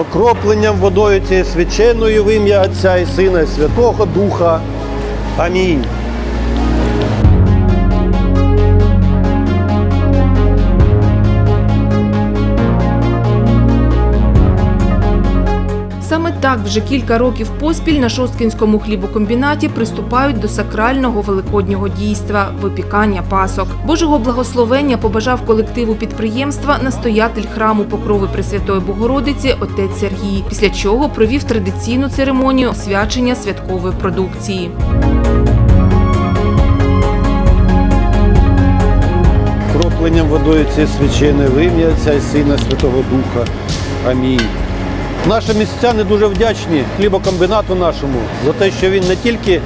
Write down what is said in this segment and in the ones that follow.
окропленням водою цією свяченою в ім'я Отця і Сина і Святого Духа. Амінь. Саме так вже кілька років поспіль на Шосткінському хлібокомбінаті приступають до сакрального великоднього дійства випікання пасок. Божого благословення побажав колективу підприємства настоятель храму Покрови Пресвятої Богородиці отець Сергій, після чого провів традиційну церемонію освячення святкової продукції. Окропленням водою цією свяченою в ім'я і Сина Святого Духа. Амінь. Наші містяни дуже вдячні хлібокомбінату нашому за те, що він не тільки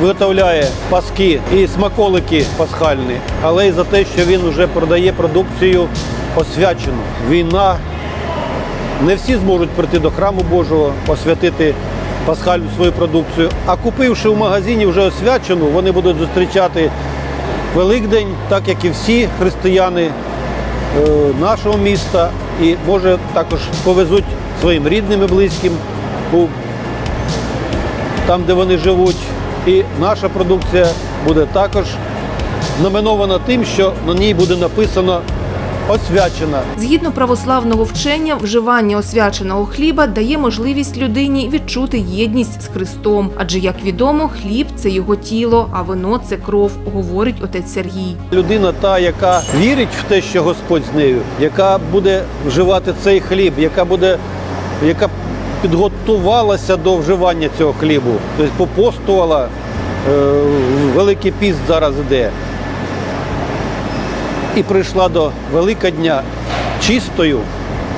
виготовляє паски і смаколики пасхальні, але й за те, що він вже продає продукцію освячену. Війна. Не всі зможуть прийти до храму Божого, освятити пасхальну свою продукцію. А купивши в магазині вже освячену, вони будуть зустрічати Великдень, так як і всі християни нашого міста, і може також повезуть своїм рідним і близьким там, де вони живуть. І наша продукція буде також знаменована тим, що на ній буде написано освячена. Згідно православного вчення, вживання освяченого хліба дає можливість людині відчути єдність з Христом. Адже, як відомо, хліб це його тіло, а вино це кров, говорить отець Сергій. Людина та, яка вірить в те, що Господь з нею, яка буде вживати цей хліб, яка буде, яка підготувалася до вживання цього хлібу, тобто попостувала, е, Великий піст зараз іде. І прийшла до Великодня чистою,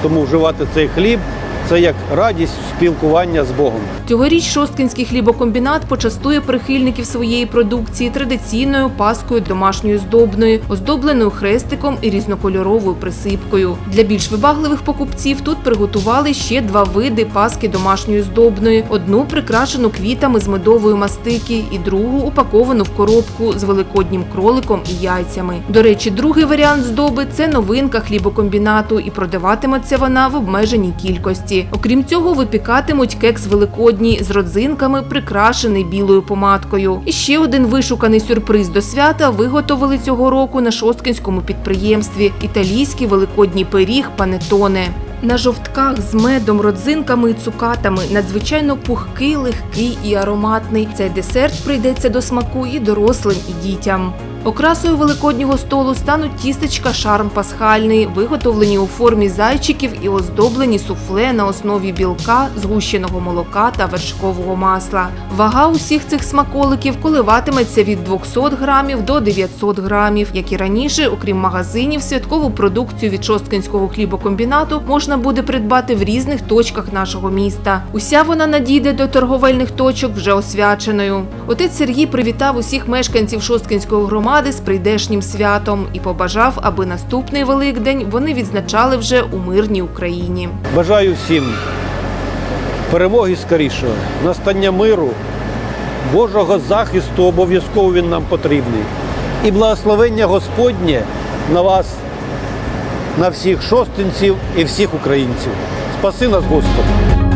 тому вживати цей хліб це як радість спілкування з Богом. Цьогоріч Шосткинський хлібокомбінат почастує прихильників своєї продукції традиційною паскою домашньою здобною, оздобленою хрестиком і різнокольоровою присипкою. Для більш вибагливих покупців тут приготували ще два види паски домашньої здобної: одну прикрашену квітами з медової мастики, і другу упаковану в коробку з великоднім кроликом і яйцями. До речі, другий варіант здоби це новинка хлібокомбінату, і продаватиметься вона в обмеженій кількості. Окрім цього, випікатимуть кекс великодній з родзинками, прикрашений білою помадкою. І ще один вишуканий сюрприз до свята виготовили цього року на шосткинському підприємстві італійський великодній пиріг панетоне. На жовтках з медом, родзинками і цукатами надзвичайно пухкий, легкий і ароматний. Цей десерт прийдеться до смаку і дорослим, і дітям. Окрасою великоднього столу стануть тістечка шарм пасхальний, виготовлені у формі зайчиків і оздоблені суфле на основі білка, згущеного молока та вершкового масла. Вага усіх цих смаколиків коливатиметься від 200 грамів до 900 грамів. Як і раніше, окрім магазинів, святкову продукцію від Шосткинського хлібокомбінату можна буде придбати в різних точках нашого міста. Уся вона надійде до торговельних точок вже освяченою. Отець Сергій привітав усіх мешканців Шосткинської громади з прийдешнім святом і побажав, аби наступний Великдень вони відзначали вже у мирній Україні. Бажаю всім перемоги скорішого, настання миру, Божого захисту обов'язково він нам потрібний. І благословення Господнє на вас, на всіх шостинців і всіх українців. Спаси нас, Господи!